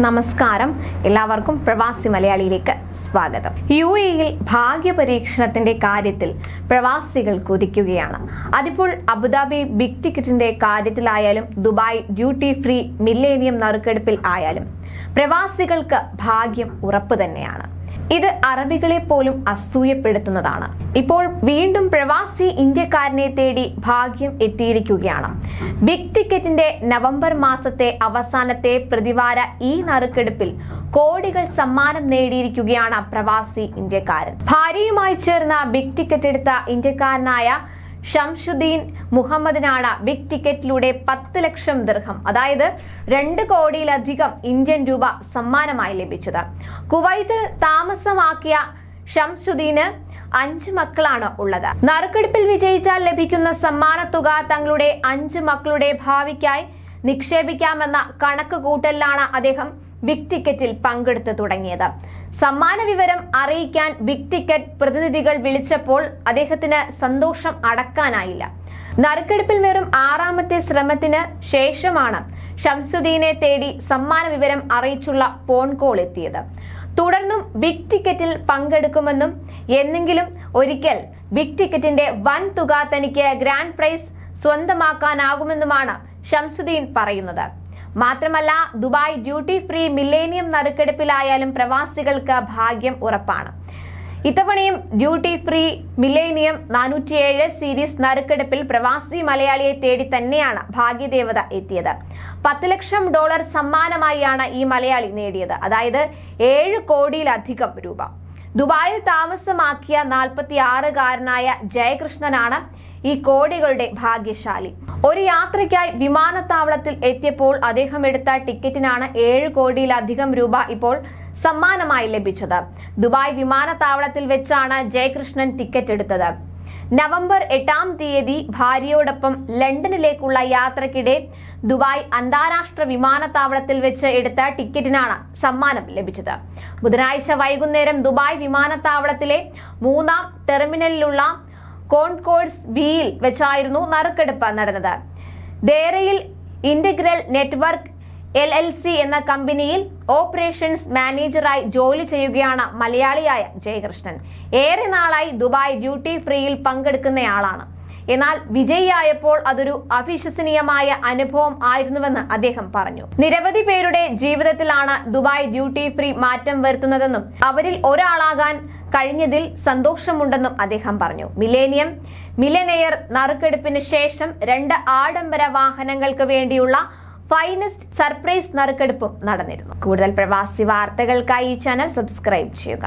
നമസ്കാരം. എല്ലാവർക്കും പ്രവാസി മലയാളിയിലേക്ക് സ്വാഗതം. യു എയിൽ ഭാഗ്യ പരീക്ഷണത്തിന്റെ കാര്യത്തിൽ പ്രവാസികൾ കുതിക്കുകയാണ്. അതിപ്പോൾ അബുദാബി ബിഗ് ടിക്കറ്റിന്റെ കാര്യത്തിലായാലും ദുബായ് ഡ്യൂട്ടി ഫ്രീ മില്ലേനിയം നറുക്കെടുപ്പിൽ ആയാലും പ്രവാസികൾക്ക് ഭാഗ്യം ഉറപ്പ് തന്നെയാണ്. ഇത് അറബികളെ പോലും അസൂയപ്പെടുത്തുന്നതാണ്. ഇപ്പോൾ വീണ്ടും പ്രവാസി ഇന്ത്യക്കാരനെ തേടി ഭാഗ്യം എത്തിയിരിക്കുകയാണ്. ബിഗ് ടിക്കറ്റിന്റെ നവംബർ മാസത്തെ അവസാനത്തെ പ്രതിവാര ഈ നറുക്കെടുപ്പിൽ കോടികൾ സമ്മാനം നേടിയിരിക്കുകയാണ് പ്രവാസി ഇന്ത്യക്കാരൻ. ഭാര്യയുമായി ചേർന്ന ബിഗ് ടിക്കറ്റ് എടുത്ത ഇന്ത്യക്കാരനായ ഷംഷുദ്ദീൻ മുഹമ്മദിനാണ് ബിഗ് ടിക്കറ്റിലൂടെ പത്ത് ലക്ഷം ദീർഘം അതായത് രണ്ട് കോടിയിലധികം ഇന്ത്യൻ രൂപ സമ്മാനമായി ലഭിച്ചത്. കുവൈത്തിൽ താമസമാക്കിയ ഷംഷുദ്ദീന് അഞ്ച് മക്കളാണ് ഉള്ളത്. നറുക്കെടുപ്പിൽ വിജയിച്ചാൽ ലഭിക്കുന്ന സമ്മാനത്തുക തങ്ങളുടെ അഞ്ച് മക്കളുടെ ഭാവിക്കായി നിക്ഷേപിക്കാമെന്ന കണക്ക് കൂട്ടലിലാണ് അദ്ദേഹം ബിഗ് ടിക്കറ്റിൽ പങ്കെടുത്തു തുടങ്ങിയത്. സമ്മാന വിവരം അറിയിക്കാൻ ബിഗ് ടിക്കറ്റ് പ്രതിനിധികൾ വിളിച്ചപ്പോൾ അദ്ദേഹത്തിന് സന്തോഷം അടക്കാനായില്ല. നറുക്കെടുപ്പിൽ വെറും ആറാമത്തെ ശ്രമത്തിന് ശേഷമാണ് ഷംസുദ്ദീനെ തേടി സമ്മാന വിവരം അറിയിച്ചുള്ള ഫോൺ കോൾ എത്തിയത്. തുടർന്നും ബിഗ് ടിക്കറ്റിൽ പങ്കെടുക്കുമെന്നും എന്നെങ്കിലും ഒരിക്കൽ ബിഗ് ടിക്കറ്റിന്റെ വൻ തുക തനിക്ക് ഗ്രാൻഡ് പ്രൈസ് സ്വന്തമാക്കാനാകുമെന്നുമാണ് ഷംസുദ്ദീൻ പറയുന്നത്. മാത്രമല്ല ദുബായ് ഡ്യൂട്ടി ഫ്രീ മില്ലേനിയം നറുക്കെടുപ്പിലായാലും പ്രവാസികൾക്ക് ഭാഗ്യം ഉറപ്പാണ്. ഇത്തവണയും ഡ്യൂട്ടി ഫ്രീ മില്ലേനിയം നാനൂറ്റിയേഴ് സീരീസ് നറുക്കെടുപ്പിൽ പ്രവാസി മലയാളിയെ തേടി തന്നെയാണ് ഭാഗ്യദേവത എത്തിയത്. പത്ത് ലക്ഷം ഡോളർ സമ്മാനമായാണ് ഈ മലയാളി നേടിയത്. അതായത് ഏഴ് കോടിയിലധികം രൂപ. ദുബായിൽ താമസമാക്കിയ നാൽപ്പത്തി ആറുകാരനായ ജയകൃഷ്ണനാണ് ഈ കോടികളുടെ ഭാഗ്യശാലി. ഒരു യാത്രയ്ക്കായി വിമാനത്താവളത്തിൽ എത്തിയപ്പോൾ അദ്ദേഹം എടുത്ത ടിക്കറ്റിനാണ് ഏഴ് കോടിയിലധികം രൂപ ഇപ്പോൾ സമ്മാനമായി ലഭിച്ചത്. ദുബായ് വിമാനത്താവളത്തിൽ വെച്ചാണ് ജയകൃഷ്ണൻ ടിക്കറ്റ് എടുത്തത്. നവംബർ എട്ടാം തീയതി ഭാര്യയോടൊപ്പം ലണ്ടനിലേക്കുള്ള യാത്രക്കിടെ ദുബായ് അന്താരാഷ്ട്ര വിമാനത്താവളത്തിൽ വെച്ച് എടുത്ത ടിക്കറ്റിനാണ് സമ്മാനം ലഭിച്ചത്. ബുധനാഴ്ച വൈകുന്നേരം ദുബായ് വിമാനത്താവളത്തിലെ മൂന്നാം ടെർമിനലിലുള്ള കോൺകോഴ്സ് ബിയിൽ വെച്ചായിരുന്നു നറുക്കെടുപ്പ് നടന്നത്. ദേരയിൽ integral network L L C എന്ന കമ്പനിയിൽ ഓപ്പറേഷൻസ് മാനേജറായി ജോലി ചെയ്യുകയാണ് മലയാളിയായ ജയകൃഷ്ണൻ. ഏറെ നാളായി ദുബായ് ഡ്യൂട്ടി ഫ്രീയിൽ പങ്കെടുക്കുന്നയാളാണ്. എന്നാൽ വിജയിയായപ്പോൾ അതൊരു അവിശ്വസനീയമായ അനുഭവം ആയിരുന്നുവെന്ന് അദ്ദേഹം പറഞ്ഞു. നിരവധി പേരുടെ ജീവിതത്തിലാണ് ദുബായ് ഡ്യൂട്ടി ഫ്രീ മാറ്റം വരുത്തുന്നതെന്നും അവരിൽ ഒരാളാകാൻ കഴിഞ്ഞതിൽ സന്തോഷമുണ്ടെന്നും അദ്ദേഹം പറഞ്ഞു. മിലേനിയം മിലനെയർ നറുക്കെടുപ്പിന് ശേഷം രണ്ട് ആഡംബര വാഹനങ്ങൾക്ക് വേണ്ടിയുള്ള ഫൈനസ്റ്റ് സർപ്രൈസ് നറുക്കെടുപ്പും നടന്നിരുന്നു. കൂടുതൽ പ്രവാസി വാർത്തകൾക്കായി ഈ ചാനൽ സബ്സ്ക്രൈബ് ചെയ്യുക.